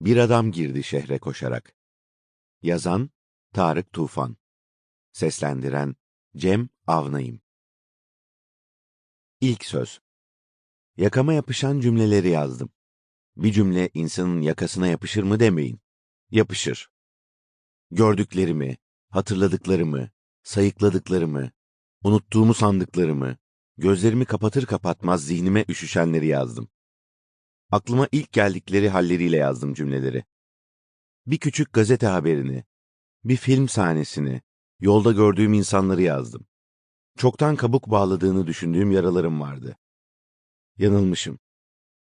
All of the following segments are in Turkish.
Bir adam girdi şehre koşarak. Yazan Tarık Tufan. Seslendiren Cem Avnayım. İlk söz. Yakama yapışan cümleleri yazdım. Bir cümle insanın yakasına yapışır mı demeyin. Yapışır. Gördüklerimi, hatırladıklarımı, sayıkladıklarımı, unuttuğumu sandıklarımı, gözlerimi kapatır kapatmaz zihnime üşüşenleri yazdım. Aklıma ilk geldikleri halleriyle yazdım cümleleri. Bir küçük gazete haberini, bir film sahnesini, yolda gördüğüm insanları yazdım. Çoktan kabuk bağladığını düşündüğüm yaralarım vardı. Yanılmışım.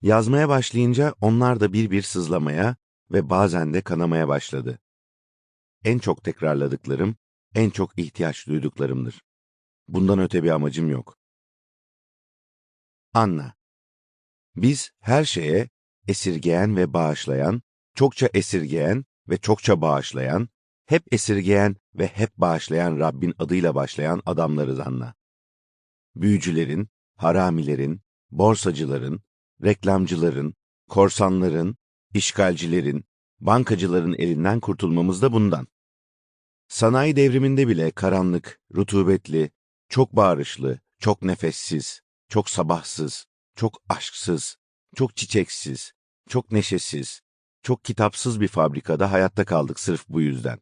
Yazmaya başlayınca onlar da bir bir sızlamaya ve bazen de kanamaya başladı. En çok tekrarladıklarım, en çok ihtiyaç duyduklarımdır. Bundan öte bir amacım yok. Anna Biz her şeye esirgeyen ve bağışlayan, çokça esirgeyen ve çokça bağışlayan, hep esirgeyen ve hep bağışlayan Rabbin adıyla başlayan adamlarız Anna. Büyücülerin, haramilerin, borsacıların, reklamcıların, korsanların, işgalcilerin, bankacıların elinden kurtulmamız da bundan. Sanayi devriminde bile karanlık, rutubetli, çok bağırışlı, çok nefessiz, çok sabahsız, çok aşksız, çok çiçeksiz, çok neşesiz, çok kitapsız bir fabrikada hayatta kaldık sırf bu yüzden.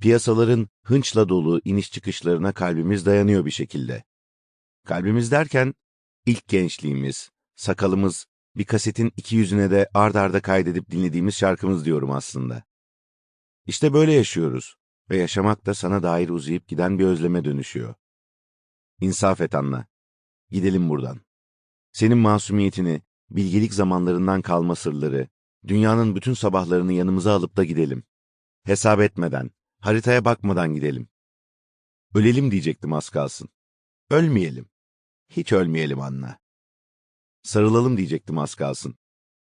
Piyasaların hınçla dolu iniş çıkışlarına kalbimiz dayanıyor bir şekilde. Kalbimiz derken ilk gençliğimiz, sakalımız, bir kasetin iki yüzüne de ard arda kaydedip dinlediğimiz şarkımız diyorum aslında. İşte böyle yaşıyoruz ve yaşamak da sana dair uzayıp giden bir özleme dönüşüyor. İnsaf et Anna. Gidelim buradan. Senin masumiyetini, bilgelik zamanlarından kalma sırları, dünyanın bütün sabahlarını yanımıza alıp da gidelim. Hesap etmeden, haritaya bakmadan gidelim. Ölelim diyecektim az kalsın. Ölmeyelim. Hiç ölmeyelim Anna. Sarılalım diyecektim az kalsın.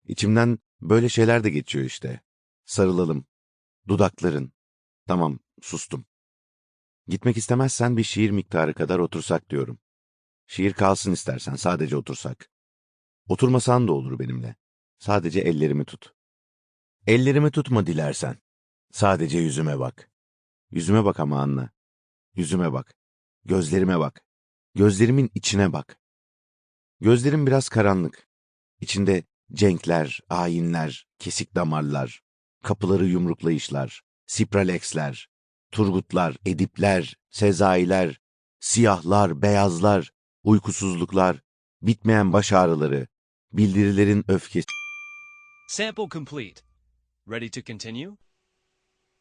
İçimden böyle şeyler de geçiyor işte. Sarılalım. Dudakların. Tamam, sustum. Gitmek istemezsen bir şiir miktarı kadar otursak diyorum. Şiir kalsın istersen, sadece otursak. Oturmasan da olur benimle. Sadece ellerimi tut. Ellerimi tutma dilersen. Sadece yüzüme bak. Yüzüme bak ama Anna. Yüzüme bak. Gözlerime bak. Gözlerimin içine bak. Gözlerim biraz karanlık. İçinde cenkler, ayinler, kesik damarlar, kapıları yumruklayışlar, sipralexler, turgutlar, edipler, sezailer, siyahlar, beyazlar, uykusuzluklar, bitmeyen baş ağrıları, bildirilerin öfkesi. Sample complete. Ready to continue?